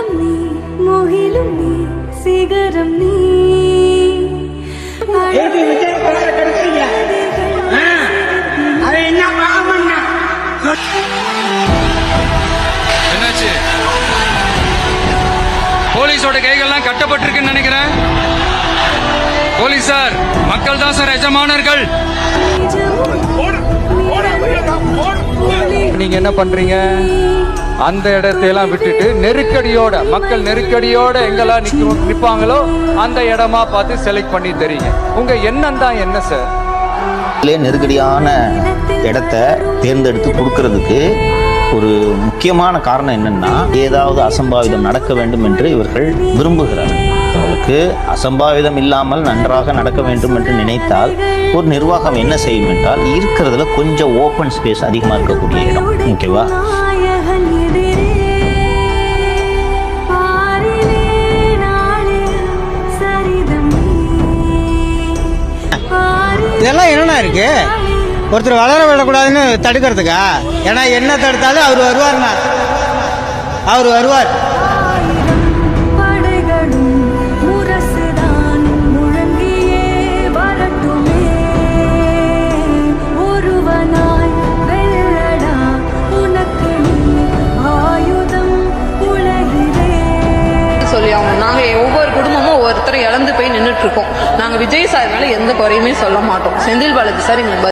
அகிலம் நீ முகிலும் நீ சிகரம் நீ. போலீஸோட கைகள்லாம் கட்டப்பட்டிருக்குன்னு நினைக்கிறேன். போலீசார் மக்கள் தான் சார் எஜமானர்கள். நீங்க என்ன பண்றீங்க? அந்த இடத்தையெல்லாம் விட்டுட்டு நெருக்கடியோட மக்கள் நெருக்கடியோட எங்கெல்லாம் நிக்க நிற்பாங்களோ அந்த இடமா பார்த்து செலக்ட் பண்ணி தெரியுங்க. உங்க எண்ணம் தான் என்ன சார் நெருக்கடியான இடத்த தேர்ந்தெடுத்து கொடுக்கறதுக்கு ஒரு முக்கியமான காரணம் என்னன்னா ஏதாவது அசம்பாவிதம் நடக்க வேண்டும் என்று இவர்கள் விரும்புகிறார்கள். அவர்களுக்கு அசம்பாவிதம் இல்லாமல் நன்றாக நடக்க வேண்டும் என்று நினைத்தால் ஒரு நிர்வாகம் என்ன செய்யும் என்றால் இருக்கிறதுல கொஞ்சம் ஓப்பன் ஸ்பேஸ் அதிகமாக இருக்கக்கூடிய இடம். ஓகேவா இதெல்லாம் என்னண்ணா இருக்கு? ஒருத்தர் வளர விடக்கூடாதுன்னு தடுக்கிறதுக்கா? ஏன்னா என்ன தடுத்தாலும் அவர் வருவார்ண்ணா. அவர் வருவார். அவங்க நாங்க ஒவ்வொரு குடும்பமும் ஒவ்வொருத்தரும் இழந்து போய் நின்றுட்டு இருக்கோம். நாங்க விஜய் சார் மேலே எந்த குறையுமே சொல்ல மாட்டோம். செந்தில் பாலாஜி சார் எங்களுக்கு